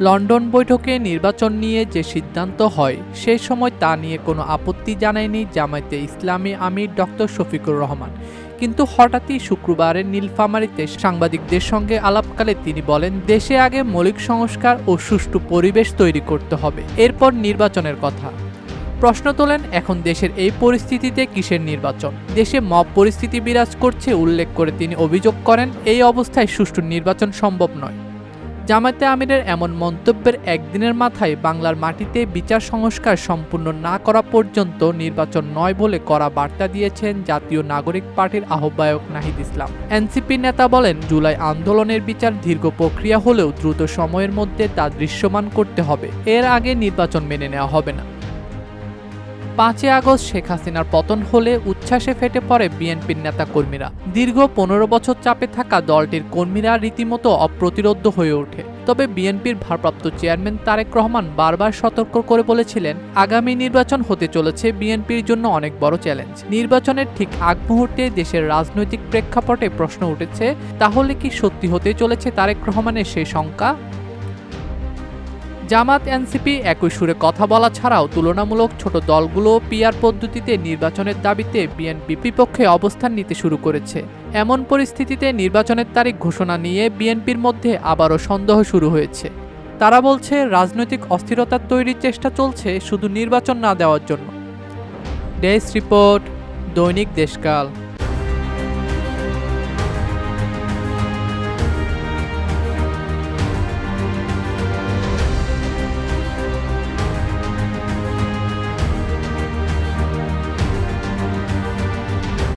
London বৈঠকে নির্বাচন নিয়ে যে সিদ্ধান্ত হয়, সে সময় তা নিয়ে কোনো আপত্তি জানায়নি জামায়াতে ইসলামী আমির ডক্টর শফিকুর রহমান। কিন্তু হঠাৎই শুক্রবারের নীলফামারীতে সাংবাদিকদের সঙ্গে আলাপকালে তিনি বলেন, দেশে আগে মৌলিক সংস্কার ও সুষ্ঠু পরিবেশ তৈরি করতে হবে। এরপর নির্বাচনের কথা। প্রশ্ন তোলেন, এখন দেশের এই পরিস্থিতিতে কিসের নির্বাচন? দেশে মব পরিস্থিতি বিরাজ করছে, উল্লেখ করে তিনি অভিযোগ করেন, এই অবস্থায় সুষ্ঠু নির্বাচন সম্ভব নয়। জামায়াতে আমিরের এমন মন্তব্যের একদিনের মাথায় বাংলার মাটিতে বিচার সংস্কার সম্পূর্ণ না করা পর্যন্ত নির্বাচন নয় বলে করা বার্তা দিয়েছেন জাতীয় নাগরিক পার্টির আহ্বায়ক নাহিদ ইসলাম। এনসিপি নেতা বলেন, জুলাই আন্দোলনের বিচার দীর্ঘ প্রক্রিয়া হলেও দ্রুত সময়ের মধ্যে তা দৃশ্যমান করতে হবে। এর আগে নির্বাচন মেনে নেওয়া হবে না। পাঁচই আগস্ট শেখ হাসিনার পতন হলে উচ্ছ্বাসে ফেটে পড়ে বিএনপির নেতা কর্মীরা দীর্ঘ পনেরো বছর চাপে থাকা দলটির কর্মীরা রীতিমতো অপ্রতিরোধ্য হয়ে ওঠে। তবে বিএনপির ভারপ্রাপ্ত চেয়ারম্যান তারেক রহমান বারবার সতর্ক করে বলেছিলেন, আগামী নির্বাচন হতে চলেছে বিএনপির জন্য অনেক বড় চ্যালেঞ্জ। নির্বাচনের ঠিক আগ মুহূর্তে দেশের রাজনৈতিক প্রেক্ষাপটে প্রশ্ন উঠেছে, তাহলে কি সত্যি হতে চলেছে তারেক রহমানের সেই শঙ্কা? জামাত এনসিপি একই সুরে কথা বলা ছাড়াও তুলনামূলক ছোট দলগুলো পিআর পদ্ধতিতে নির্বাচনের দাবিতে বিএনপি বিপক্ষে অবস্থান নিতে শুরু করেছে। এমন পরিস্থিতিতে নির্বাচনের তারিখ ঘোষণা নিয়ে বিএনপির মধ্যে আবারও সন্দেহ শুরু হয়েছে। তারা বলছে, রাজনৈতিক অস্থিরতা তৈরির চেষ্টা চলছে শুধু নির্বাচন না দেওয়ার জন্য। ডেস্ক রিপোর্ট, দৈনিক দেশকাল।